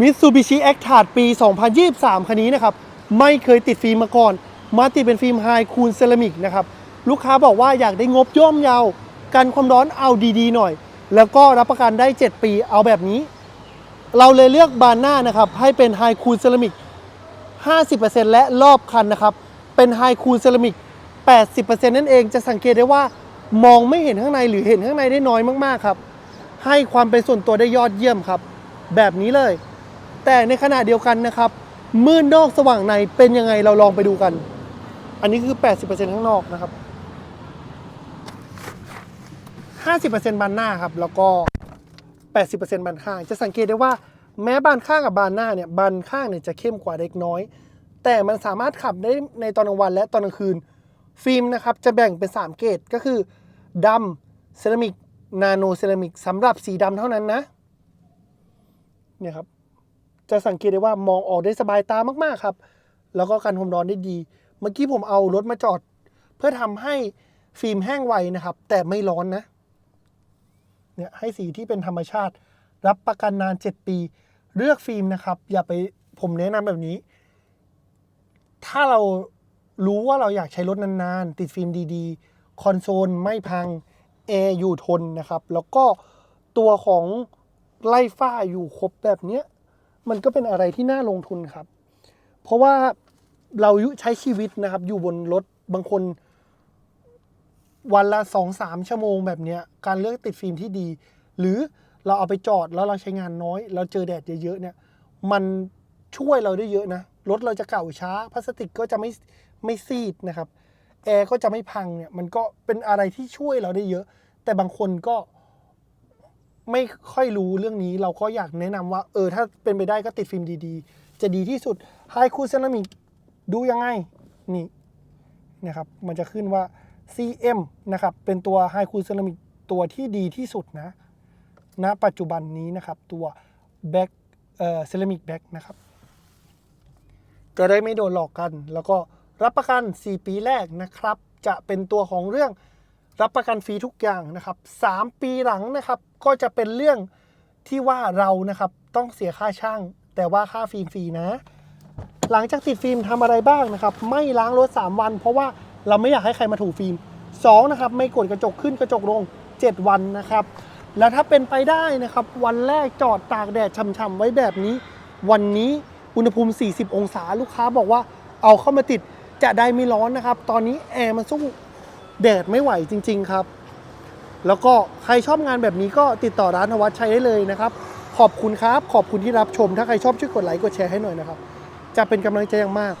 Mitsubishi a c t r a ปี 2023 คันนี้นะครับ ไม่เคยติดฟิล์มมาก่อน มาติดเป็นฟิล์มไฮคูลเซรามิกนะครับ ลูกค้าบอกว่าอยากได้งบย่อมเยาวกันความร้อนเอาดีๆหน่อย แล้วก็รับประกันได้ 7 ปีเอาแบบนี้ เราเลยเลือกบานหน้านะครับ ให้เป็นไฮคูลเซรามิก 50%และรอบคันนะครับ เป็นไฮคูลเซรามิก 80%นั่นเองจะสังเกตได้ว่ามองไม่เห็นข้างในหรือเห็นข้างในได้น้อยมากๆครับ ให้ความเป็นส่วนตัวได้ยอดเยี่ยมครับ แบบนี้เลย แต่ในขณะเดียวกันนะครับ มืดนอกสว่างในเป็นยังไงเราลองไปดูกัน อันนี้คือ 80%ข้างนอกนะครับ 50%บานหน้าครับ แล้วก็ 80%บานข้าง จะสังเกตได้ว่าแม้บานข้างกับบานหน้าเนี่ยบานข้างเนี่ยจะเข้มกว่าเล็กน้อย แต่มันสามารถขับได้ในตอนกลางวันและตอนกลางคืน ฟิล์มนะครับจะแบ่งเป็น 3 เกรดก็คือดำเซรามิกนาโนเซรามิกสำหรับสีดำเท่านั้นนะเนี่ยครับ จะสังเกตได้ว่ามองออกได้สบายตามากๆครับ แล้วก็กันความร้อนได้ดี เมื่อกี้ผมเอารถมาจอด เพื่อทำให้ฟิล์มแห้งไวนะครับ แต่ไม่ร้อนนะเนี่ยให้สีที่เป็นธรรมชาติ รับประกันนาน 7 ปี เลือกฟิล์มนะครับ อย่าไปผมแนะนำแบบนี้ ถ้าเรารู้ว่าเราอยากใช้รถนานๆ ติดฟิล์มดีๆ คอนโซลไม่พังแอร์อยู่ทนนะครับ แล้วก็ตัวของไล่ฝ้าอยู่ครบแบบเนี้ย มันก็เป็นอะไรที่น่าลงทุนครับ เพราะว่าเราใช้ชีวิตนะครับ อยู่บนรถบางคน วันละสองสามชั่วโมงแบบนี้การเลือกติดฟิล์มที่ดี หรือเราเอาไปจอดแล้วเราใช้งานน้อย เราเจอแดดเยอะๆเนี่ย มันช่วยเราได้เยอะนะรถเราจะเก่าช้าพลาสติกก็จะไม่ไม่ซีดนะครับแอร์ก็จะไม่พังเนี่ยมันก็เป็นอะไรที่ช่วยเราได้เยอะ แต่บางคนก็ ไม่ค่อยรู้เรื่องนี้เราก็อยากแนะนำว่า เออ ถ้าเป็นไปได้ก็ติดฟิล์มดีๆ จะดีที่สุดไฮคูเซรามิกดูยังไง นี่นะครับ มันจะขึ้นว่า CM นะครับ เป็นตัวไฮคูเซรามิกตัวที่ดีที่สุดนะณปัจจุบันนี้นะครับตัวแบ็กเอ่อเซรามิกแบ็กนะครับ จะได้ไม่โดนหลอกกัน แล้วก็รับประกัน 4 ปีแรกนะครับ จะเป็นตัวของเรื่อง รับประกันฟรีทุกอย่างนะครับ3ปีหลังนะครับก็จะเป็นเรื่องที่ว่าเรานะครับต้องเสียค่าช่าง แต่ว่าค่าฟิล์มฟรีนะ หลังจากติดฟิล์มทำอะไรบ้างนะครับ ไม่ล้างรถ 3 วัน เพราะว่าเราไม่อยากให้ใครมาถูฟิล์ม2นะครับไม่กดกระจกขึ้นกระจกลง 7 วันนะครับ แล้วถ้าเป็นไปได้นะครับ วันแรกจอดตากแดดช่ำๆไว้แบบนี้ วันนี้อุณหภูมิ 40 องศาลูกค้าบอกว่าเอาเข้ามาติดจะได้ไม่ร้อนนะครับ ตอนนี้แอร์มันสู้ แดดไม่ไหวจริง ๆ ครับ แล้วก็ใครชอบงานแบบนี้ก็ติดต่อร้านธวัชชัยได้เลยนะครับ ขอบคุณครับ ขอบคุณที่รับชม ถ้าใครชอบช่วยกดไลค์กดแชร์ให้หน่อยนะครับ จะเป็นกำลังใจอย่างมาก